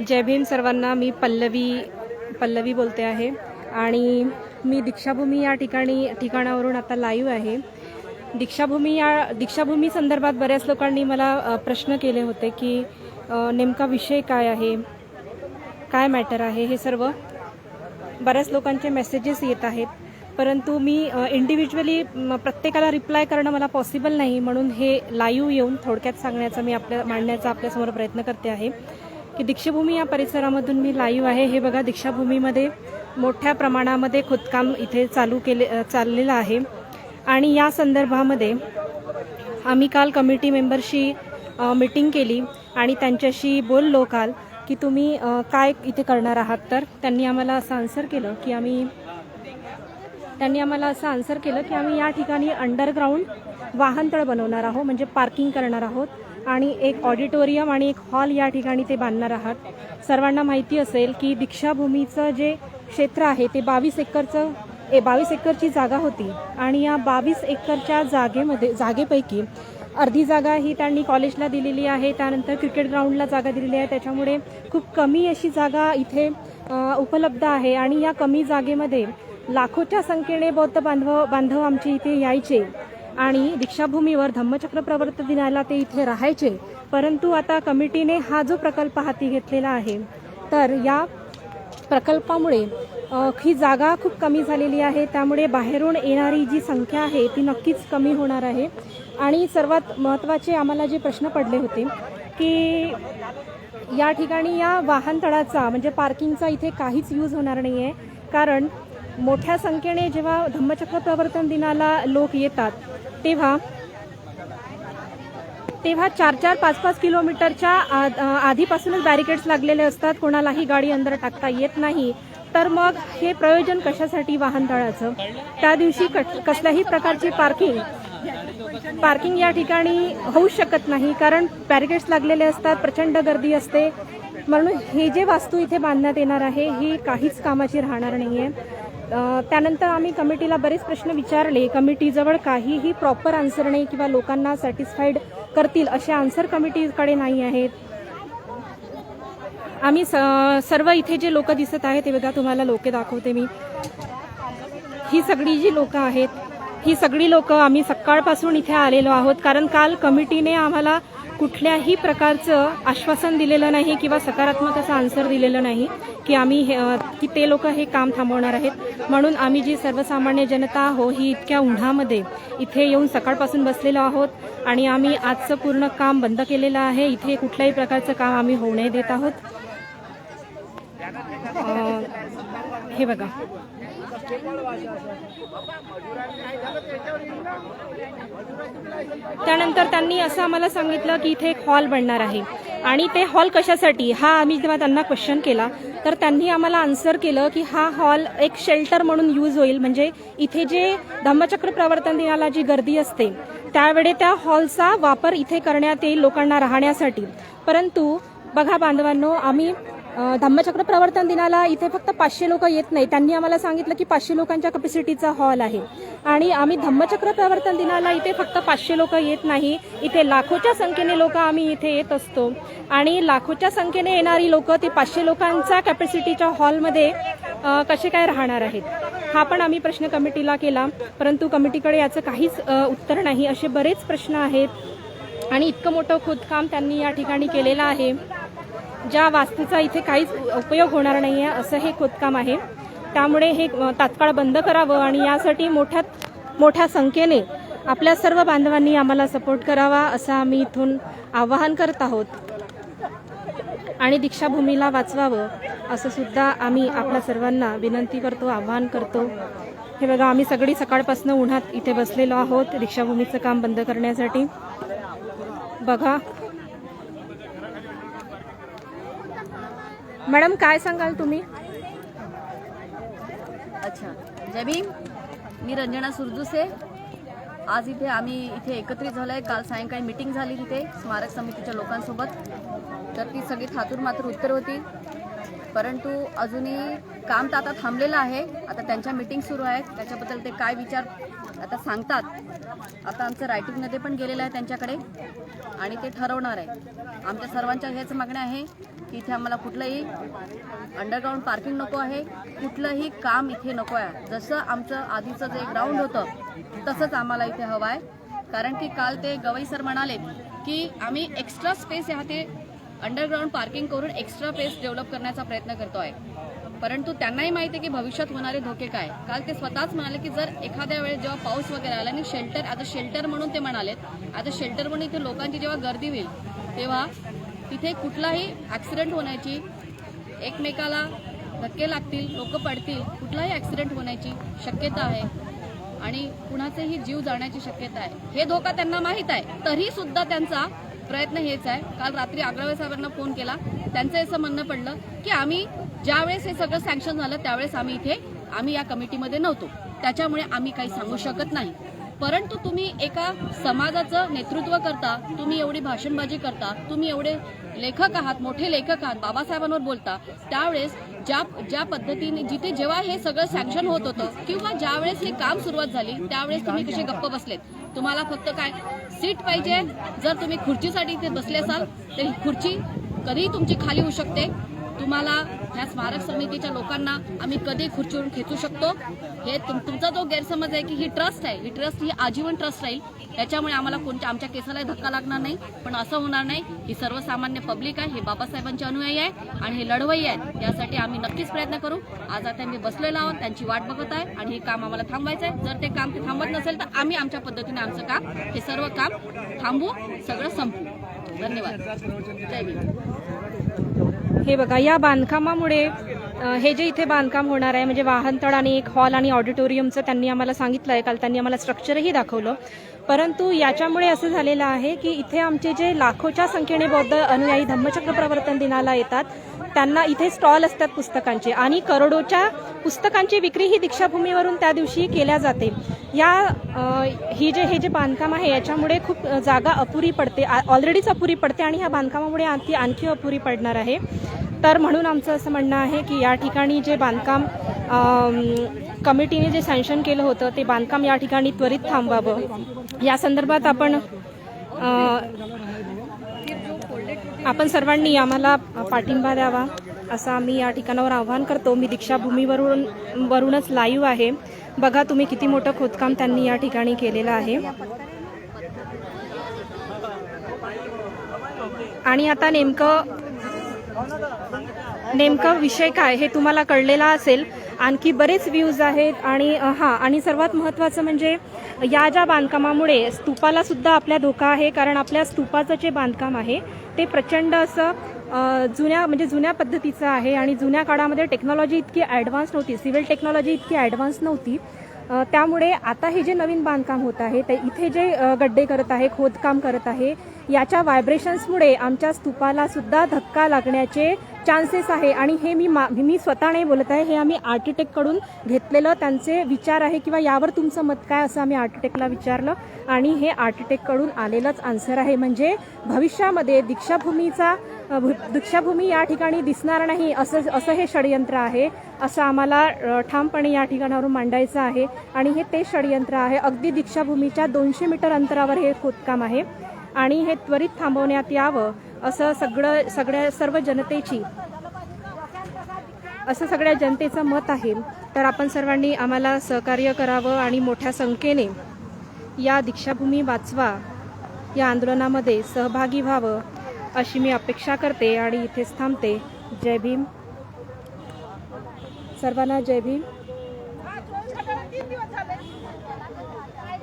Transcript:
जय भीम सर्वांना मी पल्लवी पल्लवी बोलते आहे. आणि मी दीक्षाभूमी या ठिकाणी ठिकाणावरून आता लाईव्ह आहे. दीक्षाभूमी या दीक्षाभूमी संदर्भात बऱ्याच लोकांनी मला प्रश्न केले होते की नेमका विषय काय आहे? काय मॅटर आहे? हे सर्व बऱ्याच लोकांचे मेसेजेस येत आहेत. परंतु मी इंडिव्हिज्युअली प्रत्येकाला रिप्लाय करणं मला पॉसिबल नाही. म्हणून हे लाईव्ह येऊन थोडक्यात सांगण्याचा मी आपल्या मांडण्याचा आपल्यासमोर प्रयत्न करते आहे. की दीक्षाभूमी या परिसरामधून मी लाईव्ह आहे. हे बघा दीक्षाभूमीमध्ये मोठ्या प्रमाणामध्ये खोदकाम इथे चालू केले चाललेलं आहे. आणि या संदर्भामध्ये आम्ही काल कमिटी मेंबरशी मीटिंग केली. आणि त्यांच्याशी बोललो काल की तुम्ही काय इथे करणार आहात? तर त्यांनी आम्हाला असं आन्सर केलं की आम्ही त्यांनी आम्हाला असं आन्सर केलं की आम्ही या ठिकाणी अंडरग्राऊंड वाहनतळ बनवणार आहोत म्हणजे पार्किंग करणार आहोत आणि एक ऑडिटोरियम आणि एक हॉल या ठिकाणी ते बांधणार आहात. सर्वांना माहिती असेल की दीक्षाभूमीचं जे क्षेत्र आहे ते बावीस एकरचं ए बावीस एकरची जागा होती आणि या बावीस एकरच्या जागेमध्ये जागेपैकी अर्धी जागा ही त्यांनी कॉलेजला दिलेली आहे त्यानंतर क्रिकेट ग्राउंडला जागा दिलेली आहे. त्याच्यामुळे खूप कमी अशी जागा इथे उपलब्ध आहे आणि या कमी जागेमध्ये लाखोच्या संख्येने बौद्ध बांधव बांधव आमचे इथे यायचे आणि दीक्षाभूमीवर धम्मचक्र प्रवर्त दिनाला ते इथे राहायचे. परंतु आता कमिटीने हा जो प्रकल्प हाती घेतलेला आहे तर या प्रकल्पामुळे ही जागा खूप कमी झालेली आहे. त्यामुळे बाहेरून येणारी जी संख्या आहे ती नक्कीच कमी होणार आहे. आणि सर्वात महत्त्वाचे आम्हाला जे प्रश्न पडले होते की या ठिकाणी या वाहनतळाचा म्हणजे पार्किंगचा इथे काहीच यूज होणार नाही आहे कारण मोठ्या संख्येने जेव्हा धम्मचक्र प्रवर्तन दिनाला लोक येतात तेव्हा तेव्हा चार चार पाच पाच किलोमीटरच्या आधीपासूनच बॅरिकेड्स लागलेले असतात. कोणालाही गाडी अंदर टाकता येत नाही. तर मग हे प्रयोजन कशासाठी वाहनतळाचं त्या दिवशी कसल्याही प्रकारची पार्किंग पार्किंग या ठिकाणी होऊ शकत नाही. कारण बॅरिकेड्स लागलेले असतात प्रचंड गर्दी असते. म्हणून हे जे वास्तू इथे बांधण्यात येणार आहे ही काहीच कामाची राहणार नाही आहे त्यानंतर आम्ही कमिटीला बरेच प्रश्न विचारले. कमिटीजवळ काहीही प्रॉपर आन्सर नाही किंवा लोकांना सॅटिस्फाईड करतील असे आन्सर कमिटीकडे नाही आहेत. आम्ही स- सर्व इथे जे लोक दिसत आहेत ते बघा तुम्हाला लोके दाखवते मी. ही सगळी जी लोक आहेत ही सगळी लोक आम्ही सकाळपासून इथे आलेलो आहोत. कारण काल कमिटीने आम्हाला कुठल्याही प्रकारचं आश्वासन दिलेलं नाही किंवा सकारात्मक असं आन्सर दिलेलं नाही की आम्ही हे- की ते लोक हे काम थांबवणार आहेत. म्हणून आम्ही जी सर्वसामान्य जनता आहो ही इतक्या उन्हामध्ये इथे येऊन सकाळपासून बसलेलो आहोत आणि आम्ही आजचं पूर्ण काम बंद केलेलं आहे. इथे कुठल्याही प्रकारचं काम आम्ही होऊ नये देत आहोत. हे बघा. त्यानंतर त्यांनी असं आम्हाला सांगितलं की इथे एक हॉल बनणार आहे. आणि ते हॉल कशासाठी? हा आम्ही जेव्हा त्यांना क्वेश्चन केला तर त्यांनी आम्हाला आन्सर केलं की हा हॉल एक शेल्टर म्हणून यूज होईल. म्हणजे इथे जे धम्मचक्र प्रवर्तन दिनाला जी गर्दी असते त्यावेळी त्या हॉलचा वापर इथे करण्यात येईल लोकांना राहण्यासाठी. परंतु बघा बांधवांनो आम्ही धम्मचक्र प्रवर्तन दिनाला इथे फक्त पाचशे लोक येत नाही. त्यांनी आम्हाला सांगितलं की पाचशे लोकांच्या कपॅसिटीचा हॉल आहे. आणि आम्ही धम्मचक्र प्रवर्तन दिनाला इथे फक्त पाचशे लोक येत नाही. इथे लाखोच्या संख्येने लोक आम्ही इथे येत असतो. आणि लाखोच्या संख्येने येणारी लोक ती पाचशे लोकांचा कॅपॅसिटीच्या हॉलमध्ये कसे काय राहणार आहेत? हा पण आम्ही प्रश्न कमिटीला केला. परंतु कमिटीकडे याचं काहीच उत्तर नाही. असे बरेच प्रश्न आहेत. आणि इतकं मोठं खोदकाम त्यांनी या ठिकाणी केलेलं आहे. ज्या वास्तूचा इथे काहीच उपयोग होणार नाही आहे असं हे खोदकाम आहे. त्यामुळे हे तात्काळ बंद करावं आणि यासाठी मोठ्यात मोठ्या संख्येने आपल्या सर्व बांधवांनी आम्हाला सपोर्ट करावा असं आम्ही इथून आवाहन करत आहोत. आणि दीक्षाभूमीला वाचवावं असं सुद्धा आम्ही आपल्या सर्वांना विनंती करतो आवाहन करतो. हे बघा आम्ही सगळी सकाळपासून उन्हात इथे बसलेलो आहोत दीक्षाभूमीचं काम बंद करण्यासाठी. बघा मॅडम काय सांगाल तुम्ही? अच्छा. जय भीम मी रंजना सुरदुसे आज इथे आम्ही इथे एकत्रित झालो आहे काल सायंकाळी मिटिंग झाली तिथे स्मारक समितीच्या लोकांसोबत. तर ती सगळी थातूर मात्र उत्तर होती. परंतु अजूनही काम तर आता थांबलेलं आहे. आता त्यांच्या मीटिंग सुरू आहेत. त्याच्याबद्दल ते काय विचार आता सांगतात. आता आमचं रायटिंगमध्ये पण गेलेलं आहे त्यांच्याकडे. आणि ते ठरवणार आहे. आमच्या सर्वांच्या हेच मागण्या आहे की इथे आम्हाला कुठलंही अंडरग्राऊंड पार्किंग नको आहे. कुठलंही काम इथे नको आहे. जसं आमचं आधीचं जे ग्राउंड होतं तसंच आम्हाला इथे हवं आहे. कारण की काल ते गवई सर म्हणाले की आम्ही एक्स्ट्रा स्पेस ह्या ते अंडरग्राऊंड पार्किंग करून एक्स्ट्रा स्पेस डेव्हलप करण्याचा प्रयत्न करतो आहे परंतु त्यांनाही माहिती आहे की भविष्यात होणारे धोके काय. काल ते स्वतःच म्हणाले की जर एखाद्या वेळेस जेव्हा पाऊस वगैरे आला आणि शेल्टर आता शेल्टर म्हणून ते म्हणालेत आता शेल्टर म्हणून इथे लोकांची जेव्हा गर्दी होईल तेव्हा तिथे कुठलाही ॲक्सिडेंट होण्याची एकमेकाला धक्के लागतील लोक पडतील कुठलाही ॲक्सिडेंट होण्याची शक्यता आहे. आणि कुणाचेही जीव जाण्याची शक्यता आहे. हे धोका त्यांना माहीत आहे. तरी सुद्धा त्यांचा प्रयत्न हेच आहे. काल रात्री आग्रावे साहेबांना फोन केला. त्यांचं असं म्हणणं पडलं की आम्ही ज्यावेळेस हे सगळं सँक्शन झालं त्यावेळेस आम्ही इथे आम्ही या कमिटीमध्ये नव्हतो. त्याच्यामुळे आम्ही काही सांगू शकत नाही. परंतु तुम्ही एका समाजाचं नेतृत्व करता तुम्ही एवढी भाषणबाजी करता तुम्ही एवढे लेखक आहात मोठे लेखक आहात बाबासाहेबांवर बोलता त्यावेळेस ज्या ज्या पद्धतीने जिथे जेव्हा हे सगळं सँक्शन होत होतं किंवा ज्यावेळेस हे काम सुरुवात झाली त्यावेळेस तुम्ही कसे गप्प बसलेत? तुम्हाला फक्त काय सीट पाहिजे? जर तुम्ही खुर्चीसाठी इथे बसले असाल तर ही खुर्ची कधीही तुमची खाली होऊ शकते. तुम्हाला ह्या स्मारक समितीच्या लोकांना आम्ही कधी खुर्चीवरून खेचू शकतो? हे तुम- तुमचा जो गैरसमज आहे की ही ट्रस्ट आहे ही ट्रस्ट ही आजीवन ट्रस्ट राहील. त्याच्यामुळे आम्हाला कोणत्या आमच्या केसालाही धक्का लागणार नाही. पण असं होणार नाही ही सर्वसामान्य पब्लिक आहे हे बाबासाहेबांचे अनुयायी आहे आणि हे लढवई आहेत. यासाठी आम्ही नक्कीच प्रयत्न करू. आज आता मी बसलेलो आहोत त्यांची वाट बघत आहे आणि हे काम आम्हाला थांबवायचं आहे. जर ते काम ते थांबत नसेल तर आम्ही आमच्या पद्धतीने आमचं काम हे सर्व काम थांबू सगळं संपू. धन्यवाद. जय हिंद हे बघा या बांधकामामुळे हे जे इथे बांधकाम होणार आहे म्हणजे वाहनतळ आणि एक हॉल आणि ऑडिटोरियमचं त्यांनी आम्हाला सांगितलं आहे काल त्यांनी आम्हाला स्ट्रक्चरही दाखवलं. परंतु याच्यामुळे असं झालेलं आहे की इथे आमचे जे लाखोच्या संख्येने बौद्ध अनुयायी धम्मचक्र प्रवर्तन दिनाला येतात त्यांना इथे स्टॉल असतात पुस्तकांचे आणि करोडोच्या पुस्तकांची विक्री ही दीक्षाभूमीवरून त्या दिवशी केल्या जाते. या ही जे हे जे बांधकाम आहे याच्यामुळे खूप जागा अपुरी पडते ऑलरेडीच अपुरी पडते आणि ह्या बांधकामामुळे आणखी आणखी अपुरी पडणार आहे. तर म्हणून आमचं असं म्हणणं आहे की या ठिकाणी जे बांधकाम कमिटीने जे सँक्शन केलं होतं ते बांधकाम या ठिकाणी त्वरित थांबवावं. या संदर्भात आपण आपण सर्वांनी आम्हाला पाठिंबा द्यावा असं आम्ही या ठिकाणावर आवाहन करतो. मी दीक्षाभूमीवरून वरूनच लाईव्ह आहे. बघा तुम्ही किती मोठं खोदकाम त्यांनी या ठिकाणी केलेलं आहे. आणि आता नेमकं नेमकं विषय काय हे तुम्हाला कळलेला असेल. आणखी बरेच व्ह्यूज आहेत आणि हां आणि सर्वात महत्त्वाचं म्हणजे या ज्या बांधकामामुळे स्तूपाला सुद्धा आपल्या धोका आहे कारण आपल्या स्तूपाचं जे बांधकाम आहे ते प्रचंड असं जुन्या म्हणजे जुन्या पद्धतीचं आहे आणि जुन्या काळामध्ये टेक्नॉलॉजी इतकी ॲडव्हान्स नव्हती सिव्हिल टेक्नॉलॉजी इतकी ॲडव्हान्स नव्हती. त्यामुळे आता हे जे नवीन बांधकाम होत आहे ते इथे जे गड्डे करत आहे खोदकाम करत आहे याच्या व्हायब्रेशन्समुळे आमच्या स्तूपाला सुद्धा धक्का लागण्याचे चान्सेस आहे. आणि हे मी मा मी स्वतः नाही बोलत आहे. हे आम्ही आर्किटेक्टकडून घेतलेलं त्यांचे विचार आहे किंवा यावर तुमचं मत काय असं आम्ही आर्किटेक्टला विचारलं. आणि हे आर्किटेक्टकडून आलेलंच आन्सर आहे. म्हणजे भविष्यामध्ये दीक्षाभूमीचा दीक्षाभूमी या ठिकाणी दिसणार नाही असं असं हे षडयंत्र आहे. असं आम्हाला ठामपणे या ठिकाणावरून मांडायचं आहे. आणि हे ते षडयंत्र आहे. अगदी दीक्षाभूमीच्या दोनशे मीटर अंतरावर हे खोदकाम आहे. आणि हे त्वरित थांबवण्यात यावं. असं सगळं सगळ्या सर्व जनतेची असं सगळ्या जनतेचं मत आहे. तर आपण सर्वांनी आम्हाला सहकार्य करावं आणि मोठ्या संख्येने या दीक्षाभूमी वाचवा या आंदोलनामध्ये सहभागी व्हावं अशी मी अपेक्षा करते आणि इथेच थांबते. जय भीम. सर्वांना जय भीम.